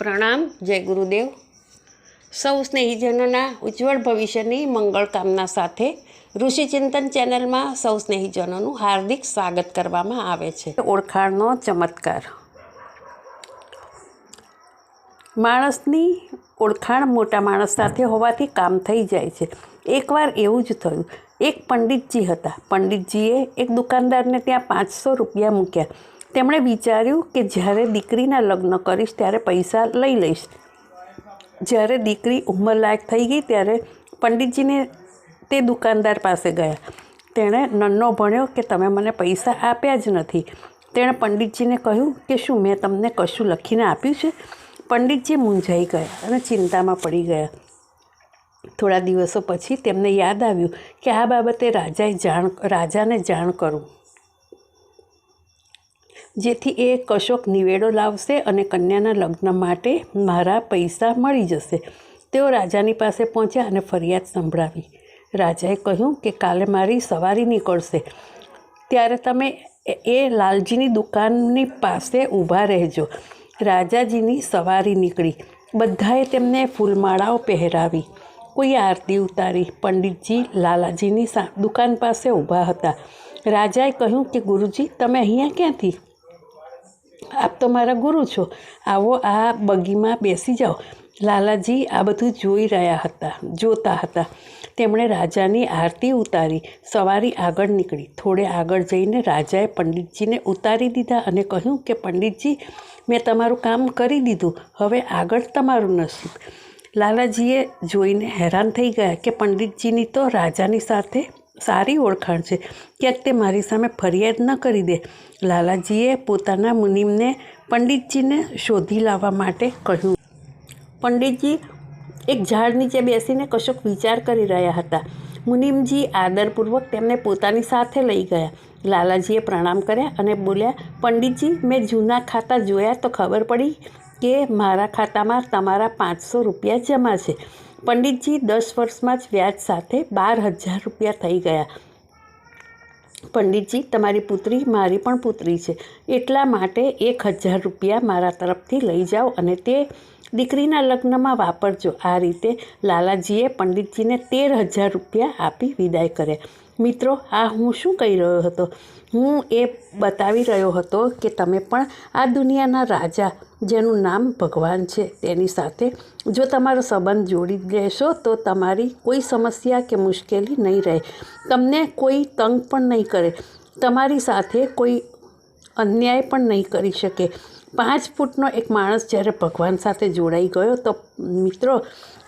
પ્રણામ, જય ગુરુદેવ. સૌ સ્નેહીજનોના ઉજ્જવળ ભવિષ્યની મંગળ કામના સાથે ઋષિચિંતન ચેનલમાં સૌ સ્નેહીજનોનું હાર્દિક સ્વાગત કરવામાં આવે છે. ઓળખાણનો ચમત્કાર. માણસની ઓળખાણ મોટા માણસ સાથે હોવાથી કામ થઈ જાય છે. એકવાર એવું જ થયું. એક પંડિતજી હતા. પંડિતજીએ એક દુકાનદારને ત્યાં પાંચસો રૂપિયા મૂક્યા. તેમણે વિચાર્યું કે જ્યારે દીકરીના લગ્ન કરીશ ત્યારે પૈસા લઈ લઈશ. જ્યારે દીકરી ઉંમરલાયક થઈ ગઈ ત્યારે પંડિતજીને તે દુકાનદાર પાસે ગયા. તેણે નન્નો ભણ્યો કે તમે મને પૈસા આપ્યા જ નથી. તેણે પંડિતજીને કહ્યું કે શું મેં તમને કશું લખીને આપ્યું છે? પંડિતજી મૂંઝાઈ ગયા અને ચિંતામાં પડી ગયા. થોડા દિવસો પછી તેમને યાદ આવ્યું કે આ બાબતે રાજાએ જાણ, રાજાને જાણ કરું. જેથી એ કશોક નિવેડો લાવશે અને કન્યાના લગ્ન માટે મારા પૈસા મળી જશે. તેઓ રાજાની પાસે પહોંચ્યા અને ફરિયાદ સંભળાવી. રાજાએ કહ્યું કે કાલે મારી સવારી નીકળશે. ત્યારે તમે એ લાલજીની દુકાનની પાસે ઊભા રહેજો. રાજાજીની સવારી નીકળી. બધાએ તેમને ફૂલમાળાઓ પહેરાવી. કોઈ આરતી ઉતારી. પંડિતજી લાલાજીની દુકાન પાસે ઊભા હતા. રાજાએ કહ્યું કે ગુરુજી, તમે અહીંયા ક્યાંથી? આપ તો મારા ગુરુ છો. આવો આ બગીમાં બેસી જાઓ. લાલાજી આ બધું જોઈ રહ્યા હતા, જોતા હતા. તેમણે રાજાની આરતી ઉતારી, સવારી આગળ નીકળી. થોડે આગળ જઈને રાજાએ પંડિતજીને ઉતારી દીધા અને કહ્યું કે, પંડિતજી, મેં તમારું કામ કરી દીધું. હવે આગળ તમારું નસીબ. લાલાજીએ જોઈને હેરાન થઈ ગયા કે, પંડિતજીની તો રાજાની સાથે સારી ઓળખાણ છે. ક્યાંક તે મારી સામે ફરિયાદ ન કરી દે. લાલાજીએ પોતાના મુનિમને પંડિતજીને શોધી લાવવા માટે કહ્યું. પંડિતજી એક ઝાડ નીચે બેસીને કશોક વિચાર કરી રહ્યા હતા. મુનિમજી આદરપૂર્વક તેમને પોતાની સાથે લઈ ગયા. લાલાજીએ પ્રણામ કર્યા અને બોલ્યા, પંડિતજી, મેં જૂના ખાતા જોયા તો ખબર પડી કે મારા ખાતામાં તમારા પાંચસો રૂપિયા જમા છે. પંડિતજી દસ વર્ષમાં જ વ્યાજ સાથે બાર હજાર રૂપિયા થઈ ગયા. પંડિતજી, તમારી પુત્રી મારી પણ પુત્રી છે. એટલા માટે એક હજાર રૂપિયા મારા તરફથી લઈ જાઓ અને તે દીકરીના લગ્નમાં વાપરજો. આ રીતે લાલાજીએ પંડિતજીને તેર હજાર રૂપિયા આપી વિદાય કર્યા. મિત્રો આ હું શું કહી રહ્યો હતો? હું એ બતાવી રહ્યો હતો કે તમે પણ આ દુનિયાના રાજા, જેનું નામ ભગવાન છે, તેની સાથે જો તમારો સંબંધ જોડી લેશો તો તમારી કોઈ સમસ્યા કે મુશ્કેલી નહીં રહે. તમને કોઈ તંગ પણ નહીં કરે. તમારી સાથે કોઈ અન્યાય પણ નહીં કરી શકે. પાંચ ફૂટનો એક માણસ જ્યારે ભગવાન સાથે જોડાઈ ગયો, તો મિત્રો,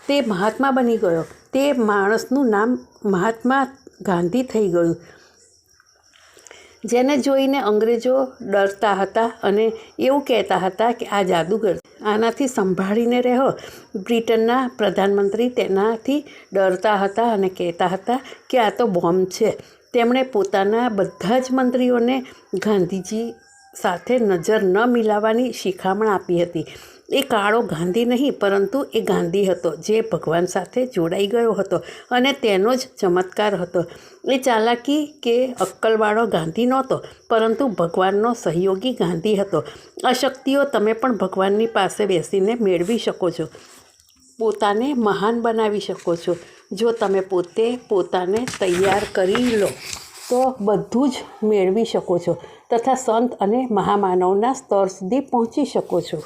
તે મહાત્મા બની ગયો. તે માણસનું નામ મહાત્મા ગાંધી થઈ ગયું. જેને જોઈને અંગ્રેજો ડરતા હતા અને એવું કહેતા હતા કે આ જાદુગર આનાથી સંભાળીને રહો. બ્રિટનના પ્રધાનમંત્રી તેનાથી ડરતા હતા અને કહેતા હતા કે આ તો બોમ્બ છે. તેમણે પોતાના બધા જ મંત્રીઓને ગાંધીજી સાથે નજર ન મિલાવવાની શિખામણ આપી હતી. એ કાળો ગાંધી નહીં, પરંતુ એ ગાંધી હતો જે ભગવાન સાથે જોડાઈ ગયો હતો અને તેનો જ ચમત્કાર હતો. એ ચાલાકી કે અક્કલવાળો ગાંધી નહોતો, પરંતુ ભગવાનનો સહયોગી ગાંધી હતો. આ શક્તિઓ તમે પણ ભગવાનની પાસે બેસીને મેળવી શકો છો. પોતાને મહાન બનાવી શકો છો. જો તમે પોતે પોતાને તૈયાર કરી લો, તો બધું જ મેળવી શકો છો. તથા સંત અને મહામાનવના સ્તર સુધી પહોંચી શકો છો